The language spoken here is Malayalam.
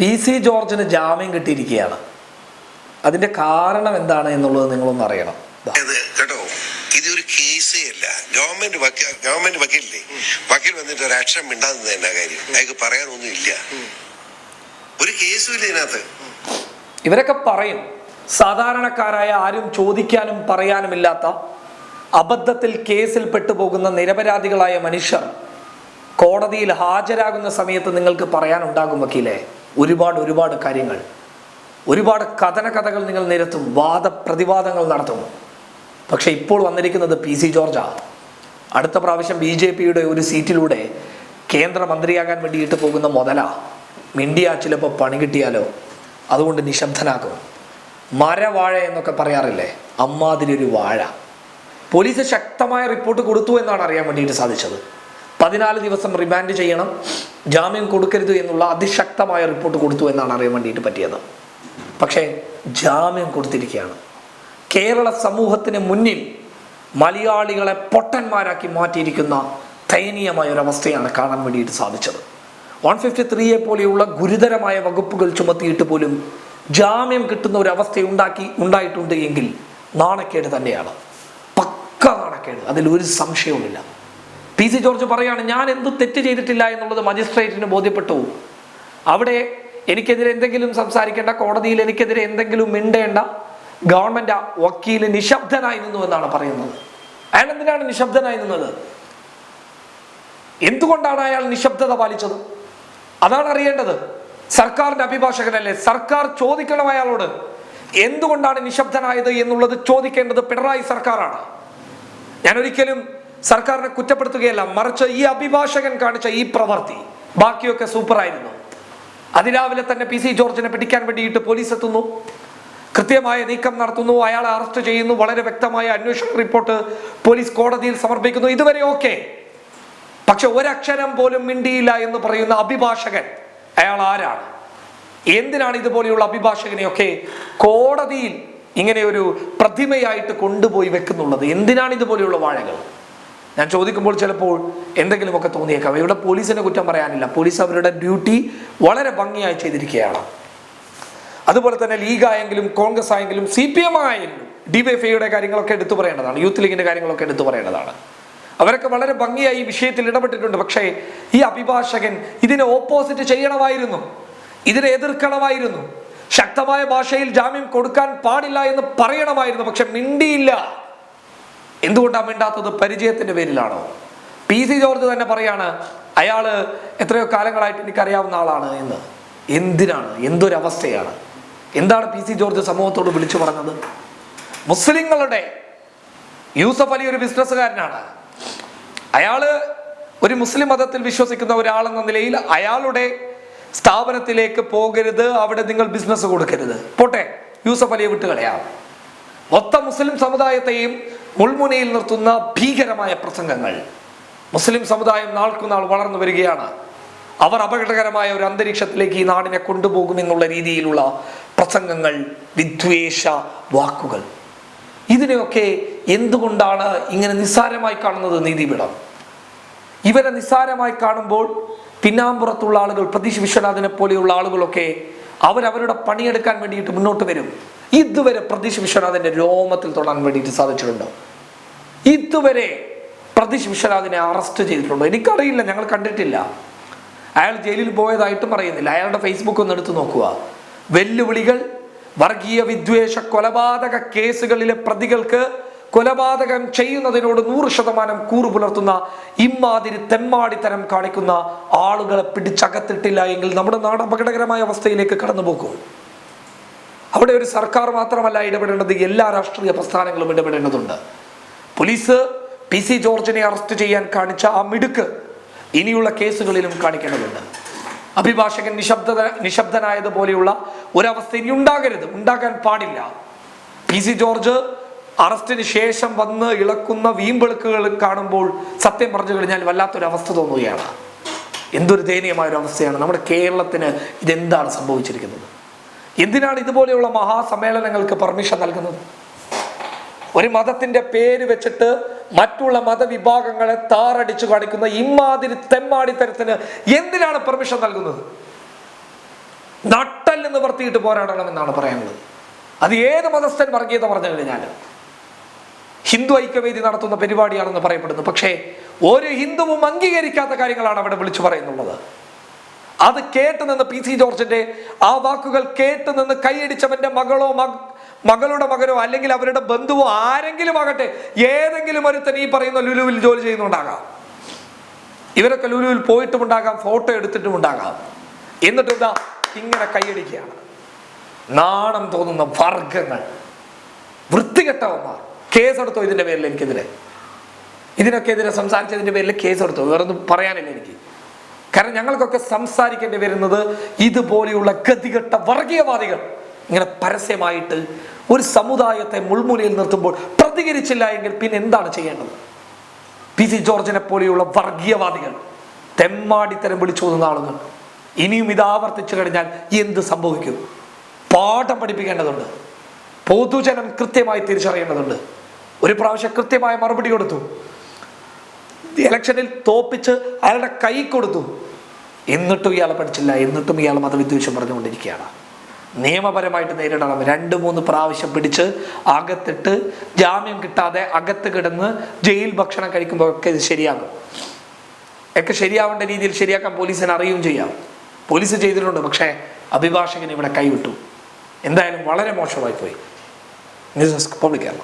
പി സി ജോർജിന് ജാമ്യം കിട്ടിയിരിക്കുകയാണ്. അതിന്റെ കാരണം എന്താണ് എന്നുള്ളത് നിങ്ങളൊന്ന് അറിയണം. കേട്ടോ ഇതൊരു കേസേ അല്ല. ഗവൺമെന്റ് ഗവൺമെന്റ് വക്കീലില്ലേ? വക്കീൽ വന്നിട്ട് ഒരു ആക്ഷൻ മിണ്ടാതെ എന്നാ കാര്യം? അയാൾക്ക് പറയാനൊന്നും ഇല്ല. ഒരു കേസും ഇല്ല ഇതിനകത്ത്. ഇവരൊക്കെ പറയും സാധാരണക്കാരായ ആരും ചോദിക്കാനും പറയാനും ഇല്ലാത്ത അബദ്ധത്തിൽ കേസിൽ പെട്ടുപോകുന്ന നിരപരാധികളായ മനുഷ്യർ കോടതിയിൽ ഹാജരാകുന്ന സമയത്ത് നിങ്ങൾക്ക് പറയാനുണ്ടാകും വക്കീലെ? ഒരുപാട് ഒരുപാട് കാര്യങ്ങൾ. ഒരുപാട് കഥന കഥകൾ നിങ്ങൾ നിരത്തും വാദപ്രതിവാദങ്ങൾ നടത്തും. പക്ഷേ ഇപ്പോൾ വന്നിരിക്കുന്നത് പി സി ജോർജാ അടുത്ത പ്രാവശ്യം ബി ജെ പിയുടെ ഒരു സീറ്റിലൂടെ കേന്ദ്രമന്ത്രിയാകാൻ വേണ്ടിയിട്ട് പോകുന്ന മുതല മിണ്ടിയ ചിലപ്പോൾ പണി കിട്ടിയാലോ? അതുകൊണ്ട് നിശബ്ദനാക്കും മരവാഴ എന്നൊക്കെ പറയാറില്ലേ? അമ്മാതിരി ഒരു വാഴ. പോലീസ് ശക്തമായ റിപ്പോർട്ട് കൊടുത്തു എന്നാണ് അറിയാൻ വേണ്ടിയിട്ട് സാധിച്ചത്. പതിനാല് ദിവസം റിമാൻഡ് ചെയ്യണം. ജാമ്യം കൊടുക്കരുത് എന്നുള്ള അതിശക്തമായ റിപ്പോർട്ട് കൊടുത്തു എന്നാണ് അറിയാൻ വേണ്ടിയിട്ട് പറ്റിയത്. പക്ഷേ ജാമ്യം കൊടുത്തിരിക്കുകയാണ്. കേരള സമൂഹത്തിന് മുന്നിൽ മലയാളികളെ പൊട്ടന്മാരാക്കി മാറ്റിയിരിക്കുന്ന ദയനീയമായ ഒരവസ്ഥയാണ് കാണാൻ വേണ്ടിയിട്ട് സാധിച്ചത്. വൺ ഫിഫ്റ്റി ത്രീയെ പോലെയുള്ള ഗുരുതരമായ വകുപ്പുകൾ ചുമത്തിയിട്ട് പോലും ജാമ്യം കിട്ടുന്ന ഒരു അവസ്ഥ ഉണ്ടാക്കി ഉണ്ടായിട്ടുണ്ട് എങ്കിൽ നാണക്കേട് തന്നെയാണ്. പക്ക നാണക്കേട്. അതിൽ ഒരു സംശയവുമില്ല. പി സി ജോർജ് പറയുകയാണ് ഞാൻ എന്ത് തെറ്റ് ചെയ്തിട്ടില്ല എന്നുള്ളത് മജിസ്ട്രേറ്റിന് ബോധ്യപ്പെട്ടു. അവിടെ എനിക്കെതിരെ എന്തെങ്കിലും സംസാരിക്കേണ്ട കോടതിയിൽ എനിക്കെതിരെ എന്തെങ്കിലും മിണ്ടേണ്ട ഗവൺമെന്റ് വക്കീൽ നിശബ്ദനായി നിന്നു എന്നാണ് പറയുന്നത്. അയാൾ എന്തിനാണ് നിശബ്ദനായി നിന്നത്? എന്തുകൊണ്ടാണ് അയാൾ നിശബ്ദത പാലിച്ചത്? അതാണ് അറിയേണ്ടത്. സർക്കാരിന്റെ അഭിഭാഷകനല്ലേ? സർക്കാർ ചോദിക്കണം അയാളോട്. എന്തുകൊണ്ടാണ് നിശബ്ദനായത് എന്നുള്ളത് ചോദിക്കേണ്ടത് പിണറായി സർക്കാരാണ്. ഞാൻ ഒരിക്കലും സർക്കാരിനെ കുറ്റപ്പെടുത്തുകയല്ല മറിച്ച് ഈ അഭിഭാഷകൻ കാണിച്ച ഈ പ്രവൃത്തി ബാക്കിയൊക്കെ സൂപ്പറായിരുന്നു. അതിരാവിലെ തന്നെ പി സി ജോർജിനെ പിടിക്കാൻ വേണ്ടിയിട്ട് പോലീസ് എത്തുന്നു. കൃത്യമായ നീക്കം നടത്തുന്നു. അയാളെ അറസ്റ്റ് ചെയ്യുന്നു. വളരെ വ്യക്തമായ അന്വേഷണ റിപ്പോർട്ട് പോലീസ് കോടതിയിൽ സമർപ്പിക്കുന്നു. ഇതുവരെ ഓക്കെ. പക്ഷെ ഒരക്ഷരം പോലും മിണ്ടിയില്ല എന്ന് പറയുന്ന അഭിഭാഷകൻ അയാൾ ആരാണ്? എന്തിനാണ് ഇതുപോലെയുള്ള അഭിഭാഷകനെയൊക്കെ കോടതിയിൽ ഇങ്ങനെ ഒരു പ്രതിമയായിട്ട് കൊണ്ടുപോയി വെക്കുന്നുള്ളത്? എന്തിനാണ് ഇതുപോലെയുള്ള വാഴകൾ? ഞാൻ ചോദിക്കുമ്പോൾ ചിലപ്പോൾ എന്തെങ്കിലുമൊക്കെ തോന്നിയേക്കാം. ഇവിടെ പോലീസിനെ കുറ്റം പറയാനില്ല. പോലീസ് അവരുടെ ഡ്യൂട്ടി വളരെ ഭംഗിയായി ചെയ്തിരിക്കുകയാണ്. അതുപോലെ തന്നെ ലീഗ് ആയെങ്കിലും കോൺഗ്രസ് ആയെങ്കിലും സി പി എം ആയെങ്കിലും ഡിവൈഫൈയുടെ കാര്യങ്ങളൊക്കെ എടുത്തു പറയേണ്ടതാണ്. യൂത്ത് ലീഗിന്റെ കാര്യങ്ങളൊക്കെ എടുത്തു പറയേണ്ടതാണ്. അവരൊക്കെ വളരെ ഭംഗിയായി ഈ വിഷയത്തിൽ ഇടപെട്ടിട്ടുണ്ട്. പക്ഷേ ഈ അഭിഭാഷകൻ ഇതിനെ ഓപ്പോസിറ്റ് ചെയ്യണമായിരുന്നു. ഇതിനെ എതിർക്കണമായിരുന്നു. ശക്തമായ ഭാഷയിൽ ജാമ്യം കൊടുക്കാൻ പാടില്ല എന്ന് പറയണമായിരുന്നു. പക്ഷെ മിണ്ടിയില്ല. എന്തുകൊണ്ടാണ് മിണ്ടാത്തത്? പരിചയത്തിന്റെ പേരിലാണോ? പി സി ജോർജ് തന്നെ പറയാണ് അയാൾ എത്രയോ കാലങ്ങളായിട്ട് എനിക്കറിയാവുന്ന ആളാണ് എന്ന്. എന്തിനാണ്? എന്തൊരവസ്ഥയാണ്? എന്താണ് പി സി ജോർജ് സമൂഹത്തോട് വിളിച്ചു പറഞ്ഞത്? മുസ്ലിങ്ങളുടെ യൂസഫ് അലി ഒരു ബിസിനസ്സുകാരനാണ്. അയാൾ ഒരു മുസ്ലിം മതത്തിൽ വിശ്വസിക്കുന്ന ഒരാളെന്ന നിലയിൽ അയാളുടെ സ്ഥാപനത്തിലേക്ക് പോകരുത് അവിടെ നിങ്ങൾ ബിസിനസ് കൊടുക്കരുത്. പോട്ടെ യൂസഫ് അലിയെ വിട്ടുകളയാം. മൊത്തം മുസ്ലിം സമുദായത്തെയും മുൾമുനയിൽ നിർത്തുന്ന ഭീകരമായ പ്രസംഗങ്ങൾ. മുസ്ലിം സമുദായം നാൾക്കുനാൾ വളർന്നു വരികയാണ്. അവർ അപകടകരമായ ഒരു അന്തരീക്ഷത്തിലേക്ക് ഈ നാടിനെ കൊണ്ടുപോകുമെന്നുള്ള രീതിയിലുള്ള പ്രസംഗങ്ങൾ വിദ്വേഷ വാക്കുകൾ. ഇതിനെയൊക്കെ എന്തുകൊണ്ടാണ് ഇങ്ങനെ നിസ്സാരമായി കാണുന്നത് നീതിപീഠം? ഇവരെ നിസ്സാരമായി കാണുമ്പോൾ പിന്നാമ്പുറത്തുള്ള ആളുകൾ പ്രതീക്ഷ വിശ്വനാഥിനെ പോലെയുള്ള ആളുകളൊക്കെ അവരവരുടെ പണിയെടുക്കാൻ വേണ്ടിയിട്ട് മുന്നോട്ട് വരും. ഇതുവരെ പ്രതീഷ് വിശ്വനാഥിന്റെ രോമത്തിൽ തൊടാൻ വേണ്ടിയിട്ട് സാധിച്ചിട്ടുണ്ടോ? ഇതുവരെ പ്രതീഷ് വിശ്വനാഥിനെ അറസ്റ്റ് ചെയ്തിട്ടുണ്ടോ? എനിക്കറിയില്ല ഞങ്ങൾ കണ്ടിട്ടില്ല. അയാൾ ജയിലിൽ പോയതായിട്ടും അറിയുന്നില്ല. അയാളുടെ ഫേസ്ബുക്ക് ഒന്ന് എടുത്തു നോക്കുക. വെല്ലുവിളികൾ വർഗീയ വിദ്വേഷ കൊലപാതക കേസുകളിലെ പ്രതികൾക്ക് കൊലപാതകം ചെയ്യുന്നതിനോട് നൂറ് ശതമാനം കൂറു പുലർത്തുന്ന ഇമ്മാതിരി തെമ്മാടിത്തരം കാണിക്കുന്ന ആളുകളെ പിടിച്ചകത്തിട്ടില്ല എങ്കിൽ നമ്മുടെ നാട് അപകടകരമായ അവസ്ഥയിലേക്ക് കടന്നു പോകും അവിടെ ഒരു സർക്കാർ മാത്രമല്ല ഇടപെടേണ്ടത് എല്ലാ രാഷ്ട്രീയ പ്രസ്ഥാനങ്ങളും ഇടപെടേണ്ടതുണ്ട്. പോലീസ് പി സി ജോർജിനെ അറസ്റ്റ് ചെയ്യാൻ കാണിച്ച ആ മിടുക്ക് ഇനിയുള്ള കേസുകളിലും കാണിക്കേണ്ടതുണ്ട്. അഭിഭാഷകൻ നിശബ്ദത നിശബ്ദനായതുപോലെയുള്ള ഒരവസ്ഥ ഇനി ഉണ്ടാകരുത്. ഉണ്ടാകാൻ പാടില്ല. പി സി ജോർജ് അറസ്റ്റിന് ശേഷം വന്ന് ഇളക്കുന്ന വീമ്പെളുക്കുകൾ കാണുമ്പോൾ സത്യം പറഞ്ഞു കഴിഞ്ഞാൽ വല്ലാത്തൊരു അവസ്ഥ തോന്നുകയാണ്. എന്തൊരു ദയനീയമായ ഒരു അവസ്ഥയാണ് നമ്മുടെ കേരളത്തിന് ഇതെന്താണ് സംഭവിച്ചിരിക്കുന്നത്? എന്തിനാണ് ഇതുപോലെയുള്ള മഹാസമ്മേളനങ്ങൾക്ക് പെർമിഷൻ നൽകുന്നത്? ഒരു മതത്തിന്റെ പേര് വെച്ചിട്ട് മറ്റുള്ള മതവിഭാഗങ്ങളെ താറടിച്ചു കാണിക്കുന്ന ഇമാതിരി തെമ്മാടിത്തരത്തിന് എന്തിനാണ് പെർമിഷൻ നൽകുന്നത്? നട്ടൽ വർത്തിയിട്ട് പോരാടണമെന്നാണ് പറയുന്നത് അത് ഏത് മതസ്ഥൻ വർഗീയത പറഞ്ഞു കഴിഞ്ഞാൽ ഹിന്ദു ഐക്യവേദി നടത്തുന്ന പരിപാടിയാണെന്ന് പറയപ്പെടുന്നു. പക്ഷേ ഒരു ഹിന്ദുവും അംഗീകരിക്കാത്ത കാര്യങ്ങളാണ് അവിടെ വിളിച്ചു പറയുന്നുള്ളത്. അത് കേട്ട് നിന്ന് പി സി ജോർജിന്റെ ആ വാക്കുകൾ കേട്ട് നിന്ന് കൈയടിച്ചവന്റെ മകളോ മക മകളുടെ മകനോ അല്ലെങ്കിൽ അവരുടെ ബന്ധുവോ ആരെങ്കിലും ആകട്ടെ ഏതെങ്കിലും ഒരുത്തൻ ഈ പറയുന്ന ലുലുവിൽ ജോലി ചെയ്യുന്നുണ്ടാകാം. ഇവരൊക്കെ ലുലുവിൽ പോയിട്ടുമുണ്ടാകാം ഫോട്ടോ എടുത്തിട്ടുമുണ്ടാകാം. എന്നിട്ട് എന്താ? ഇങ്ങനെ കൈയടിക്കുകയാണ്. നാണം തോന്നുന്ന വർഗങ്ങൾ വൃത്തികെട്ടവന്മാർ. കേസെടുത്തോ ഇതിന്റെ പേരിൽ എനിക്കെതിരെ? ഇതിനൊക്കെ എതിരെ സംസാരിച്ചതിന്റെ പേരിൽ കേസെടുത്തോ? വേറൊന്നും പറയാനില്ല എനിക്ക്. കാരണം ഞങ്ങൾക്കൊക്കെ സംസാരിക്കേണ്ടി വരുന്നത് ഇതുപോലെയുള്ള ഗതികെട്ട വർഗീയവാദികൾ. ഇങ്ങനെ പരസ്യമായിട്ട് ഒരു സമുദായത്തെ മുൾമുനയിൽ നിർത്തുമ്പോൾ പ്രതികരിച്ചില്ല എങ്കിൽ പിന്നെ എന്താണ് ചെയ്യേണ്ടത്? പി സി ജോർജിനെ പോലെയുള്ള വർഗീയവാദികൾ തെമ്മാടിത്തരം വിളിച്ചു പോകുന്ന ആളുകൾ. ഇനിയും ഇത് ആവർത്തിച്ചു കഴിഞ്ഞാൽ എന്ത് സംഭവിക്കും? പാഠം പഠിപ്പിക്കേണ്ടതുണ്ട്. പൊതുജനം കൃത്യമായി തിരിച്ചറിയേണ്ടതുണ്ട്. ഒരു പ്രാവശ്യം കൃത്യമായ മറുപടി കൊടുത്തു. ഇലക്ഷനിൽ തോപ്പിച്ച് അയാളുടെ കൈ കൊടുത്തു. എന്നിട്ടും ഇയാളെ പഠിച്ചില്ല. എന്നിട്ടും ഇയാൾ മതവിദ്വേഷം പറഞ്ഞുകൊണ്ടിരിക്കുകയാണ്. നിയമപരമായിട്ട് നേരിടണം. രണ്ട് മൂന്ന് പ്രാവശ്യം പിടിച്ച് അകത്തിട്ട് ജാമ്യം കിട്ടാതെ അകത്ത് കിടന്ന് ജയിൽ ഭക്ഷണം കഴിക്കുമ്പോഴൊക്കെ ഇത് ശരിയാകും. ഒക്കെ ശരിയാവേണ്ട രീതിയിൽ ശരിയാക്കാൻ പോലീസിന് അറിയുകയും ചെയ്യാം. പോലീസ് ചെയ്തിട്ടുണ്ട് പക്ഷേ അഭിഭാഷകൻ ഇവിടെ കൈവിട്ടു. എന്തായാലും വളരെ മോശമായി പോയി ന്യൂസ് ഡെസ്ക് പബ്ലിക് കേരള.